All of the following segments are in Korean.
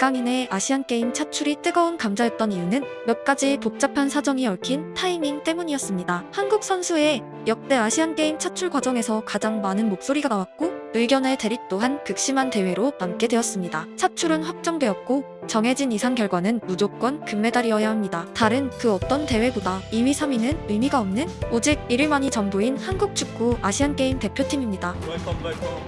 이강인의 아시안게임 차출이 뜨거운 감자였던 이유는 몇 가지 복잡한 사정이 얽힌 타이밍 때문이었습니다. 한국 선수의 역대 아시안게임 차출 과정에서 가장 많은 목소리가 나왔고 의견의 대립 또한 극심한 대회로 남게 되었습니다. 차출은 확정되었고 정해진 이상 결과는 무조건 금메달이어야 합니다. 다른 그 어떤 대회보다 2위, 3위는 의미가 없는 오직 1위만이 전부인 한국 축구 아시안게임 대표팀입니다.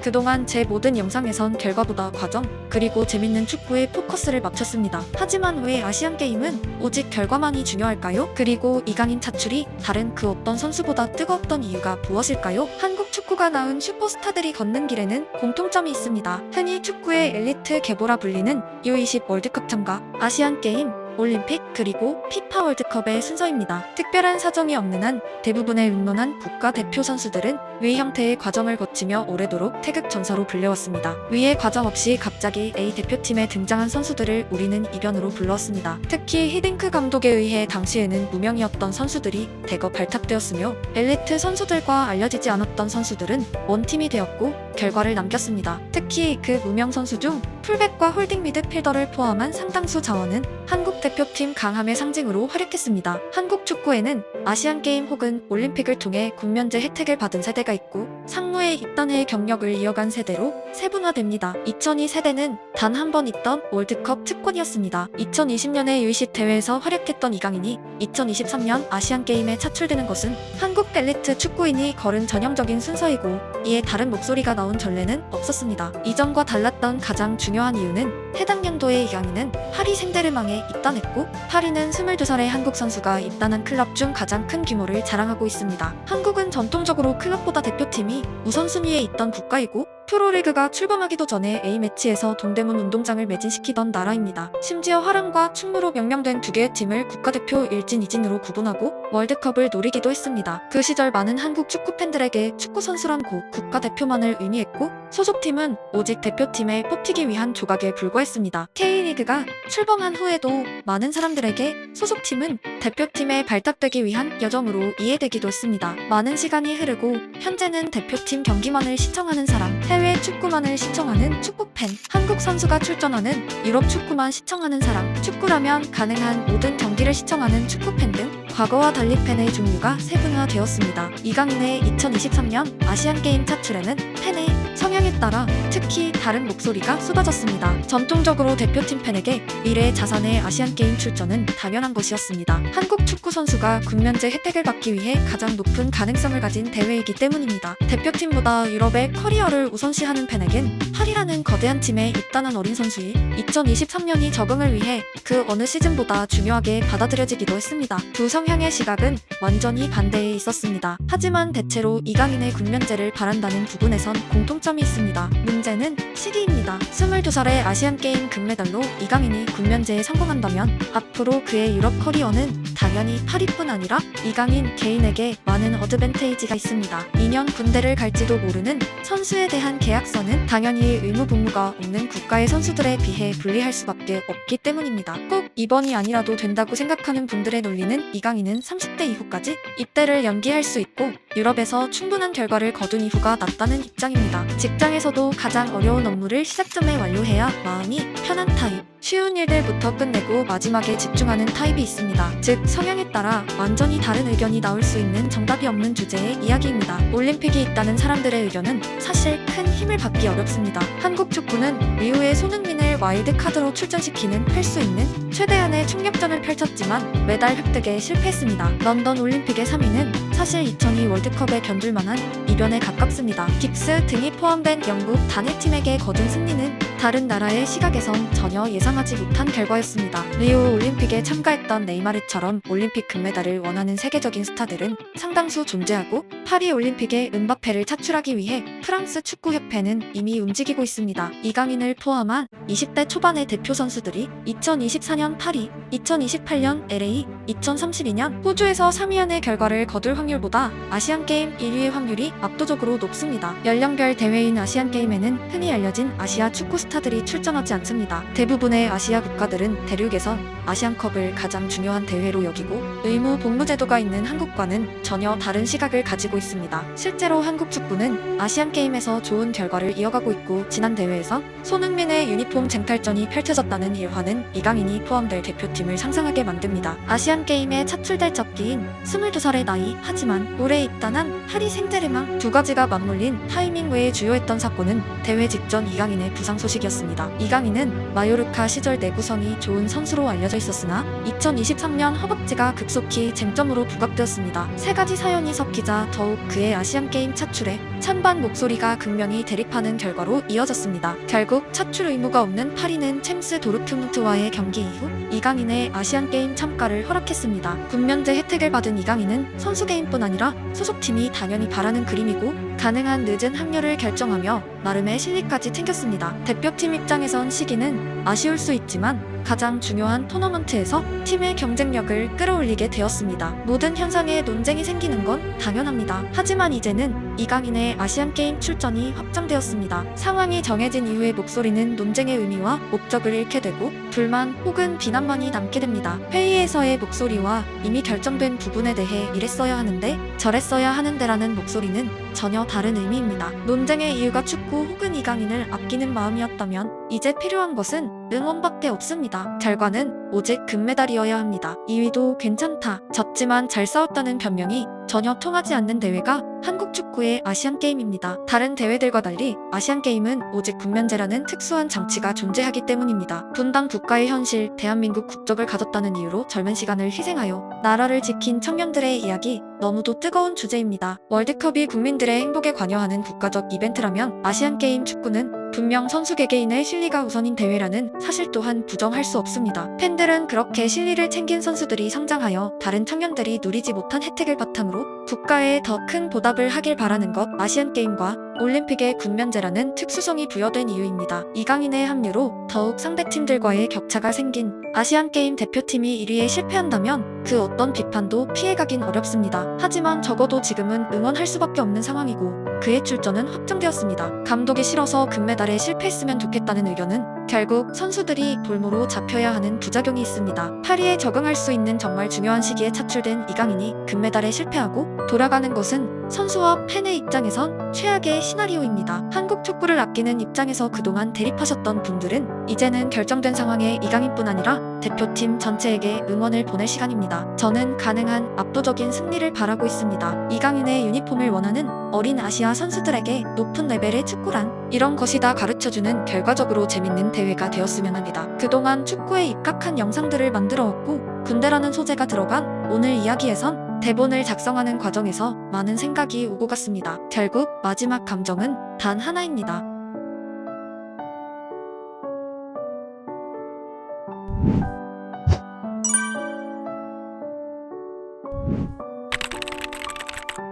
그동안 제 모든 영상에선 결과보다 과정, 그리고 재밌는 축구에 포커스를 맞췄습니다. 하지만 왜 아시안게임은 오직 결과만이 중요할까요? 그리고 이강인 차출이 다른 그 어떤 선수보다 뜨거웠던 이유가 무엇일까요? 한국 축구가 낳은 슈퍼스타들이 걷는 길에는 공통점이 있습니다. 흔히 축구의 엘리트 계보라 불리는 U20 월드 컵 참가, 아시안게임, 올림픽 그리고 피파 월드컵의 순서입니다. 특별한 사정이 없는 한 대부분의 윗론한 국가대표 선수들은 위 형태의 과정을 거치며 오래도록 태극 전사로 불려왔습니다. 위의 과정 없이 갑자기 A 대표팀에 등장한 선수들을 우리는 이변으로 불렀습니다. 특히 히딩크 감독에 의해 당시에는 무명이었던 선수들이 대거 발탁되었으며 엘리트 선수들과 알려지지 않았던 선수들은 원팀이 되었고 결과를 남겼습니다. 특히 그 무명 선수 중 풀백과 홀딩 미드필더를 포함한 상당수 자원은 한국 대표팀 강함의 상징으로 활약했습니다. 한국 축구에는 아시안게임 혹은 올림픽을 통해 군면제 혜택을 받은 세대가 있고 상무에 입단의 경력을 이어간 세대로 세분화됩니다. 2002 세대는 단 한 번 있던 월드컵 특권이었습니다. 2020년의 유이시 대회에서 활약했던 이강인이 2023년 아시안게임에 차출되는 것은 한국 엘리트 축구인이 걸은 전형적인 순서이고 이에 다른 목소리가 나온 전례는 없었습니다. 이전과 달랐던 가장 중요한 이유는 해당 연도의 이강인은 파리 생데르망에 입단했고 파리는 22살의 한국 선수가 입단한 클럽 중 가장 큰 규모를 자랑하고 있습니다. 한국은 전통적으로 클럽보다 대표팀이 우선순위에 있던 국가이고 프로리그가 출범하기도 전에 A매치에서 동대문 운동장을 매진시키던 나라입니다. 심지어 화랑과 충무로 명명된 두 개의 팀을 국가대표 일진, 이진으로 구분하고 월드컵을 노리기도 했습니다. 그 시절 많은 한국 축구 팬들에게 축구 선수란 고 국가대표만을 의미했고 소속팀은 오직 대표팀에 뽑히기 위한 조각에 불과했습니다. K리그가 출범한 후에도 많은 사람들에게 소속팀은 대표팀에 발탁되기 위한 여정으로 이해되기도 했습니다. 많은 시간이 흐르고 현재는 대표팀 경기만을 시청하는 사람, 해외 축구만을 시청하는 축구팬, 한국 선수가 출전하는 유럽 축구만 시청하는 사람, 축구라면 가능한 모든 경기를 시청하는 축구팬 등 과거와 달리 팬의 종류가 세분화되었습니다. 이강인의 2023년 아시안게임 차출에는 팬의 성향에 따라 특히 다른 목소리가 쏟아졌습니다. 전통적으로 대표팀 팬에게 미래의 자산의 아시안게임 출전은 당연한 것이었습니다. 한국 축구 선수가 군면제 혜택을 받기 위해 가장 높은 가능성을 가진 대회이기 때문입니다. 대표팀보다 유럽의 커리어를 우선시하는 팬에겐 파리라는 거대한 팀에 입단한 어린 선수이 2023년이 적응을 위해 그 어느 시즌보다 중요하게 받아들여지기도 했습니다. 두 성 향의 시각은 완전히 반대에 있었습니다. 하지만 대체로 이강인의 군면제를 바란다는 부분에선 공통점이 있습니다. 문제는 시기입니다. 22살의 아시안게임 금메달로 이강인이 군면제에 성공한다면 앞으로 그의 유럽 커리어는 당연히 파리뿐 아니라 이강인 개인에게 많은 어드밴테이지가 있습니다. 2년 군대를 갈지도 모르는 선수에 대한 계약서는 당연히 의무 복무가 없는 국가의 선수들에 비해 불리할 수밖에 없기 때문입니다. 꼭 이번이 아니라도 된다고 생각하는 분들의 논리는 이강인은 30대 이후까지 입대를 연기할 수 있고 유럽에서 충분한 결과를 거둔 이후가 낫다는 입장입니다. 직장에서도 가장 어려운 업무를 시작점에 완료해야 마음이 편한 타입. 쉬운 일들부터 끝내고 마지막에 집중하는 타입이 있습니다. 즉, 성향에 따라 완전히 다른 의견이 나올 수 있는 정답이 없는 주제의 이야기입니다. 올림픽이 있다는 사람들의 의견은 사실 큰 힘을 받기 어렵습니다. 한국 축구는 이후에 손흥민을 와일드카드로 출전시키는 할수 있는 최대한의 총력전을 펼쳤지만 메달 획득에 실패했습니다. 런던 올림픽의 3위는 사실 2002 월드컵에 견줄 만한 이변에 가깝습니다. 긱스 등이 포함된 영국 단일팀에게 거둔 승리는 다른 나라의 시각에선 전혀 예상하지 못한 결과였습니다. 리우 올림픽에 참가했던 네이마르처럼 올림픽 금메달을 원하는 세계적인 스타들은 상당수 존재하고 파리 올림픽에 은바페를 차출하기 위해 프랑스 축구협회는 이미 움직이고 있습니다. 이강인을 포함한 20대 초반의 대표 선수들이 2024년 파리, 2028년 LA, 2032년 호주에서 3위 안의 결과를 거둘 확률보다 아시안게임 1위의 확률이 압도적으로 높습니다. 연령별 대회인 아시안게임에는 흔히 알려진 아시아 축구 스타 스타들이 출전하지 않습니다. 대부분의 아시아 국가들은 대륙에서 아시안컵을 가장 중요한 대회로 여기고 의무 복무 제도가 있는 한국과는 전혀 다른 시각을 가지고 있습니다. 실제로 한국 축구는 아시안 게임에서 좋은 결과를 이어가고 있고 지난 대회에서 손흥민의 유니폼 쟁탈전이 펼쳐졌다는 일화는 이강인이 포함될 대표팀을 상상하게 만듭니다. 아시안 게임에 차출될 적기인 22살의 나이 하지만 올해 입단한 파리 생제르맹 두 가지가 맞물린 타이밍 외에 주요했던 사건은 대회 직전 이강인의 부상 소식 이었습니다. 이강인은 마요르카 시절 내구성이 좋은 선수로 알려져 있었으나 2023년 허벅지가 급속히 쟁점으로 부각되었습니다. 세 가지 사연이 섞이자 더욱 그의 아시안 게임 차출에 찬반 목소리가 극명히 대립하는 결과로 이어졌습니다. 결국 차출 의무가 없는 파리는 챔스 도르트문트와의 경기 이후 이강인의 아시안 게임 참가를 허락했습니다. 군면제 혜택을 받은 이강인은 선수 개인뿐 아니라 소속팀이 당연히 바라는 그림이고 가능한 늦은 합류를 결정하며 나름의 실리까지 챙겼습니다. 대표팀 입장에선 시기는 아쉬울 수 있지만 가장 중요한 토너먼트에서 팀의 경쟁력을 끌어올리게 되었습니다. 모든 현상에 논쟁이 생기는 건 당연합니다. 하지만 이제는 이강인의 아시안 게임 출전이 확정되었습니다. 상황이 정해진 이후의 목소리는 논쟁의 의미와 목적을 잃게 되고 불만 혹은 비난만이 남게 됩니다. 회의에서의 목소리와 이미 결정된 부분에 대해 이랬어야 하는데 저랬어야 하는데라는 목소리는 전혀 다른 의미입니다. 논쟁의 이유가 축구 혹은 이강인을 아끼는 마음이었다면 이제 필요한 것은 응원밖에 없습니다. 결과는 오직 금메달이어야 합니다. 2위도 괜찮다. 졌지만 잘 싸웠다는 변명이 전혀 통하지 않는 대회가 한국 축구의 아시안 게임입니다. 다른 대회들과 달리 아시안 게임은 오직 군면제라는 특수한 장치가 존재하기 때문입니다. 분당 국가의 현실, 대한민국 국적을 가졌다는 이유로 젊은 시간을 희생하여 나라를 지킨 청년들의 이야기 너무도 뜨거운 주제입니다. 월드컵이 국민들의 행복에 관여하는 국가적 이벤트라면 아시안 게임 축구는 분명 선수 개개인의 실리가 우선인 대회라는 사실 또한 부정할 수 없습니다. 팬들은 그렇게 실리를 챙긴 선수들이 성장하여 다른 청년들이 누리지 못한 혜택을 바탕으로 국가에 더 큰 보 답을 하길 바라는 것 아시안 게임과 올림픽의 군면제라는 특수성이 부여된 이유입니다. 이강인의 합류로 더욱 상대팀들과의 격차가 생긴 아시안 게임 대표팀이 1위에 실패한다면 그 어떤 비판도 피해가긴 어렵습니다. 하지만 적어도 지금은 응원할 수밖에 없는 상황이고 그의 출전은 확정되었습니다. 감독이 싫어서 금메달에 실패했으면 좋겠다는 의견은 결국 선수들이 볼모로 잡혀야 하는 부작용이 있습니다. 파리에 적응할 수 있는 정말 중요한 시기에 차출된 이강인이 금메달에 실패하고 돌아가는 것은 선수와 팬의 입장에선 최악의 시나리오입니다. 한국 축구를 아끼는 입장에서 그동안 대립하셨던 분들은 이제는 결정된 상황에 이강인뿐 아니라 대표팀 전체에게 응원을 보낼 시간입니다. 저는 가능한 압도적인 승리를 바라고 있습니다. 이강인의 유니폼을 원하는 어린 아시아 선수들에게 높은 레벨의 축구란 이런 것이 다 가르쳐주는 결과적으로 재밌는 대회가 되었으면 합니다. 그동안 축구에 입각한 영상들을 만들어 왔고 군대라는 소재가 들어간 오늘 이야기에선 대본을 작성하는 과정에서 많은 생각이 오고 갔습니다. 결국 마지막 감정은 단 하나입니다.